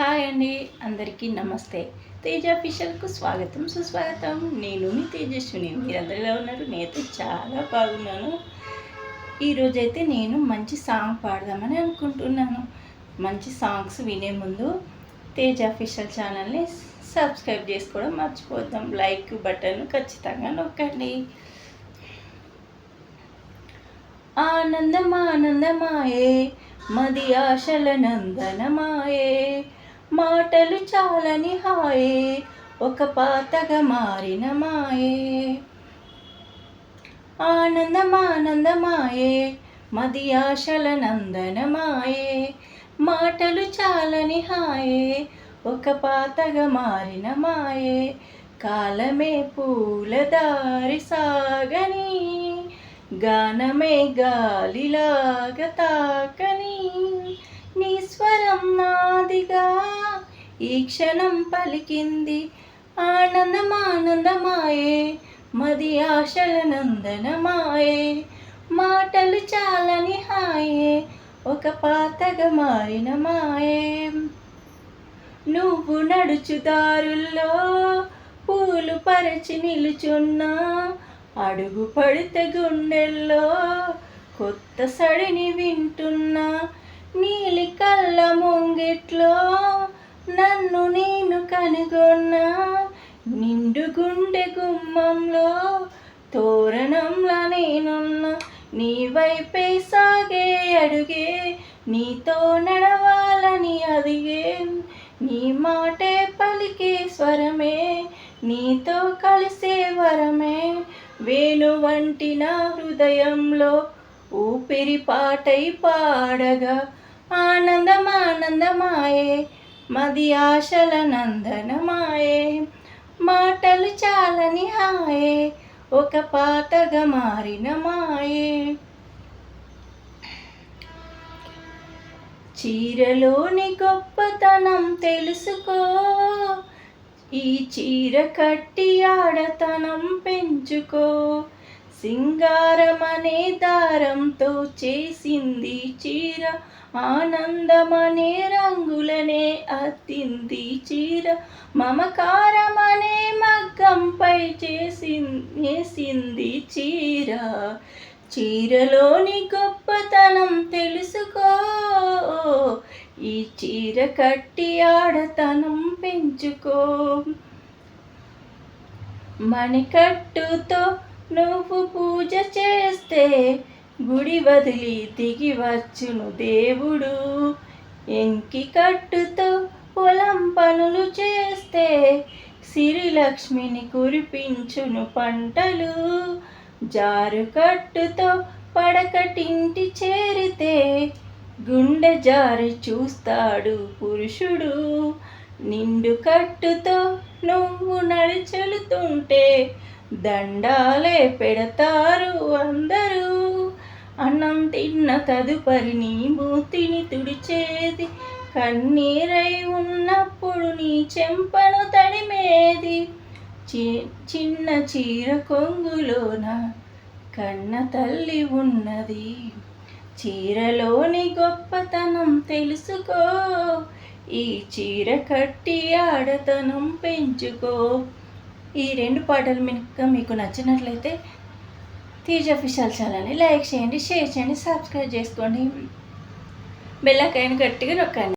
Hi అండి అందరికీ నమస్తే. తేజ ఫిషల్కు స్వాగతం సుస్వాగతం. నేను మీ తేజస్విని. మీరందరిలో ఉన్నారు? నేనైతే చాలా బాగున్నాను. ఈరోజైతే నేను మంచి సాంగ్ పాడదామని అనుకుంటున్నాను. మంచి సాంగ్స్ వినే ముందు తేజ ఫిషల్ ఛానల్ని సబ్స్క్రైబ్ చేసుకోవడం మర్చిపోద్దాం లైక్ బటన్ ఖచ్చితంగా నొక్కండి. ఆనందమా ఆనందమాయే మది ఆశల నందనమాయే. మాటలు చాలని హాయే ఒక పాతగా మారిన మాయే. ఆనందం ఆనందమాయే మది ఆశల నందనమాయే. మాటలు చాలని హాయే ఒక పాతగా మారిన మాయే. కాలమే పూల దారి సాగని గానమే గాలిలాగా తాకని. నీ స్వరం నాదిగా ఈ క్షణం పలికింది ఆనందం ఆనందమాయే మది ఆశల నందనమాయే మాటలు చాలని హాయే ఒక పాతగా మారిన మాయే. నువ్వు నడుచు దారుల్లో పూలు పరచి నిలుచున్నా అడుగు పడితే గుండెల్లో కొత్త సడిని వింటున్నా నీలి కళ్ళ ముంగిట్లో నన్ను నేను కనుగొన్నా నిండు గుండె గుమ్మంలో తోరణంలా నేనున్నా నీ వైపే సాగే అడుగే నీతో నడవాలని అదిగే నీ మాటే పలికే స్వరమే నీతో కలిసే వరమే. వేణు వంటి నా హృదయంలో ఊపిరి పాటై పాడగా ఆనందం ఆనందమాయే మది ఆశల నందనమాయే మాటలు చాలని హాయే ఒక పాతగా మారిన మాయే. చీరలోని గొప్పతనం తెలుసుకో ఈ చీర కట్టి ఆడతనం పెంచుకో. సింగారమనే దారంతో చేసింది చీర ఆనందమనే రంగులనే అత్తింది చీర. మమకారమనే మగ్గంపై చేసింది చీర. చీరలోని గొప్పతనం తెలుసుకో. ఈ చీర కట్టి ఆడతనం పెంచుకో. మణికట్టుతో నువ్వు పూజ చేస్తే గుడి వదిలి దిగి వచ్చును దేవుడు. ఎంకి కట్టుతో పొలం పనులు చేస్తే సిరిలక్ష్మిని కురిపించును పంటలు. జారుకట్టుతో పడకటింటి చేరితే గుండె జారి చూస్తాడు పురుషుడు. నిండు కట్టుతో నువ్వు నడిచెలుతుంటే దండాలే పెడతారు అందరూ. అన్నం తిన్న తదుపరి నీ మూతిని తుడిచేది కన్నీరై ఉన్నప్పుడు నీ చెంపను తడిమేది. చి చిన్న చీర కొంగులోన కన్న తల్లి ఉన్నది. చీరలోని గొప్పతనం తెలుసుకో ఈ చీర కట్టి ఆడతనం పెంచుకో. ఈ రెండు పాటలు మీకు మీకు నచ్చినట్లయితే తీజ్ అఫీషియల్ ఛానల్ని లైక్ చేయండి షేర్ చేయండి సబ్స్క్రైబ్ చేసుకోండి. బెల్లకాయని గట్టిగా నొక్కండి.